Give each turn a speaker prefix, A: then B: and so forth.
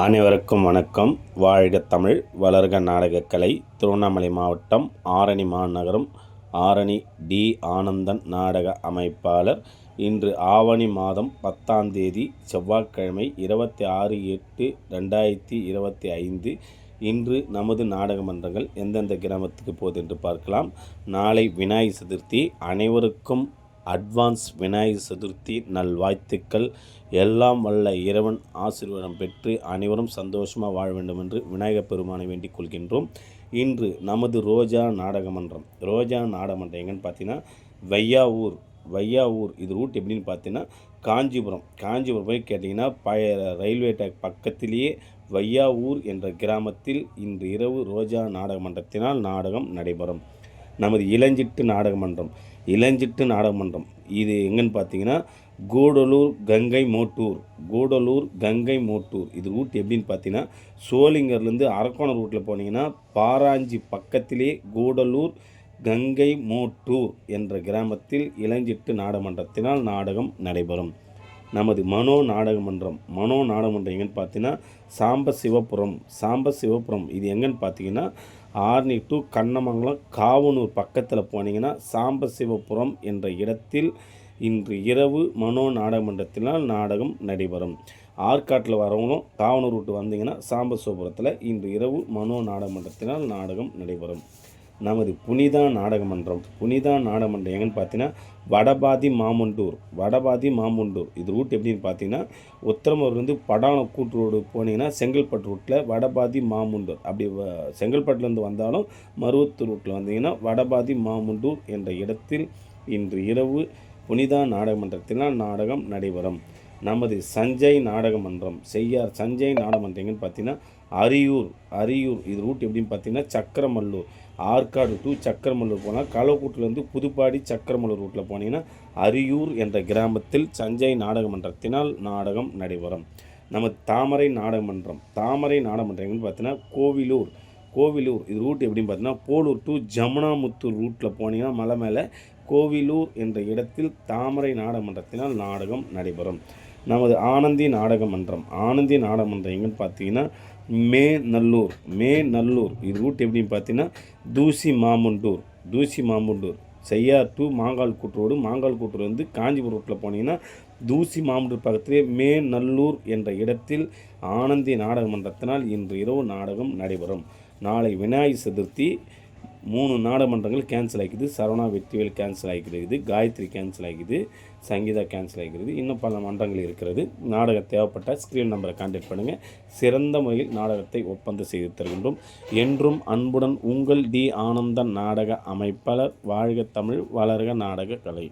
A: அனைவருக்கும் வணக்கம். வாழ்க தமிழ் வளர்க நாடகக்கலை திருவண்ணாமலை மாவட்டம் ஆரணி மாநகரம் ஆரணி டி. ஆனந்தன் நாடக அமைப்பாளர். இன்று ஆவணி மாதம் பத்தாம் தேதி செவ்வாய்க்கிழமை இருபத்தி ஆறு எட்டு ரெண்டாயிரத்தி இருபத்தி ஐந்து. இன்று நமது நாடக மன்றங்கள் எந்தெந்த கிராமத்துக்கு போகுது என்று பார்க்கலாம். நாளை விநாயகர் சதுர்த்தி. அனைவருக்கும் அட்வான்ஸ் விநாயகர் சதுர்த்தி நல்வாழ்த்துக்கள். எல்லாம் வல்ல இறைவன் ஆசீர்வாதம் பெற்று அனைவரும் சந்தோஷமாக வாழ வேண்டும் என்று விநாயகப் பெருமானை வேண்டிக் கொள்கின்றோம். இன்று நமது ரோஜா நாடகமன்றம். ரோஜா நாடகமன்றம் எங்கன்னு பார்த்தீங்கன்னா வையாவூர் வையாவூர் இது ரூட் எப்படின்னு பார்த்தீங்கன்னா காஞ்சிபுரம். காஞ்சிபுரம் போய் கேட்டிங்கன்னா பழைய ரயில்வே டேக் பக்கத்திலேயே வையாவூர் என்ற கிராமத்தில் இன்று இரவு ரோஜா நாடக மன்றத்தினால் நாடகம் நடைபெறும். நமது இளஞ்சிட்டு நாடக மன்றம் இளஞ்சிட்டு நாடகமன்றம். இது எங்கன்னு பார்த்தீங்கன்னா கூடலூர் கங்கை மோட்டூர். கூடலூர் கங்கை மோட்டூர். இது ரூட் எப்படின்னு பார்த்தீங்கன்னா சோளிங்கர்லேருந்து அரக்கோணம் ரூட்டில் போனீங்கன்னா பாராஞ்சி பக்கத்திலே கூடலூர் கங்கை மோட்டூர் என்ற கிராமத்தில் இளஞ்சிட்டு நாடகமன்றத்தினால் நாடகம் நடைபெறும். நமது மனோ நாடகமன்றம். மனோ நாடகமன்றம் எங்கன்னு பார்த்தீங்கன்னா சாம்ப சிவபுரம் சாம்ப சிவபுரம் இது எங்கன்னு பார்த்தீங்கன்னா ஆர்னி டு கண்ணமங்கலம் காவனூர் பக்கத்தில் போனீங்கன்னா சாம்ப சிவபுரம் என்ற இடத்தில் இன்று இரவு மனோ நாடகமன்றத்தினால் நாடகம் நடைபெறும். ஆற்காட்டில் வரவங்களும் காவனூர் விட்டு வந்தீங்கன்னா சாம்ப சிவபுரத்தில் இன்று இரவு மனோ நாடகமன்றத்தினால் நாடகம் நடைபெறும். நமது புனிதா நாடகமன்றம். புனிதா நாடகமன்றம் எங்கன்னு பார்த்தீங்கன்னா வடபாதி மாமுண்டூர். வடபாதி மாமுண்டூர். இது ரூட் எப்படின்னு பார்த்தீங்கன்னா உத்தரமூர்லேருந்து படான கூட்டு ரோடு போனீங்கன்னா செங்கல்பட்டு ரூட்டில் வடபாதி மாமுண்டூர். அப்படி வ- செங்கல்பட்டுலேருந்து வந்தாலும் மருவத்தூர் ரூட்டில் வந்தீங்கன்னா வடபாதி மாமுண்டூர் என்ற இடத்தில் இன்று இரவு புனிதா நாடகமன்றத்தினால் நாடகம் நடைபெறும். நமது சஞ்சய் நாடக மன்றம் செய்யார் சஞ்சய் நாடக மன்றம் பார்த்தீங்கன்னா அரியூர் அரியூர் இது ரூட் எப்படின்னு பார்த்தீங்கன்னா சக்கரமல்லூர் ஆற்காடு டு சக்கரமல்லூர் போனால் கலவக்கூட்டிலேருந்து புதுப்பாடி சக்கரமல்லூர் ரூட்டில் போனீங்கன்னா அரியூர் என்ற கிராமத்தில் சஞ்சய் நாடக மன்றத்தினால் நாடகம் நடைபெறும். நம்ம தாமரை நாடக மன்றம் தாமரை நாடக மன்றம் பார்த்தீங்கன்னா கோவிலூர் கோவிலூர் இது ரூட் எப்படின்னு பார்த்தீங்கன்னா போலூர் டு ஜமுனாமுத்தூர் ரூட்டில் போனீங்கன்னா மலை மேலே கோவிலூர் என்ற இடத்தில் தாமரை நாடகமன்றத்தினால் நாடகம் நடைபெறும். நமது ஆனந்தி நாடக மன்றம். ஆனந்தி நாடக மன்றம் எங்கன்னு பார்த்தீங்கன்னா மே நல்லூர் மே நல்லூர். இது ரூட் எப்படின்னு பார்த்தீங்கன்னா தூசி மாமுண்டூர் தூசி மாமுண்டூர். செய்யார் டு மாங்கால் கூட்டுரோடு மாங்கால் கூட்டுரோடு வந்து காஞ்சிபுரம் ரூட்டில் போனீங்கன்னா தூசி மாமுண்டூர் பக்கத்திலே மே நல்லூர் என்ற இடத்தில் ஆனந்தி நாடக மன்றத்தினால் இன்று இரவு நாடகம் நடைபெறும். நாளை விநாயகர் சதுர்த்தி மூணு நாடகமன்றங்கள் கேன்சல் ஆகிக்குது. சரவணா வெற்றிவேல் கேன்சல் ஆகிக்கிறது. காயத்ரி கேன்சல் ஆகிக்குது. சங்கீதா கேன்சல் ஆகிக்கிறது. இன்னும் பல மன்றங்கள் இருக்கிறது. நாடகம் தேவைப்பட்ட ஸ்க்ரீன் நம்பரை கான்டாக்ட் பண்ணுங்கள் சிறந்த முறையில் நாடகத்தை ஒப்பந்தம் செய்து தருகின்றோம். என்றும் அன்புடன் உங்கள் டி ஆனந்தன் நாடக அமைப்பாளர் வாழ்க தமிழ் வளர்க நாடக கலை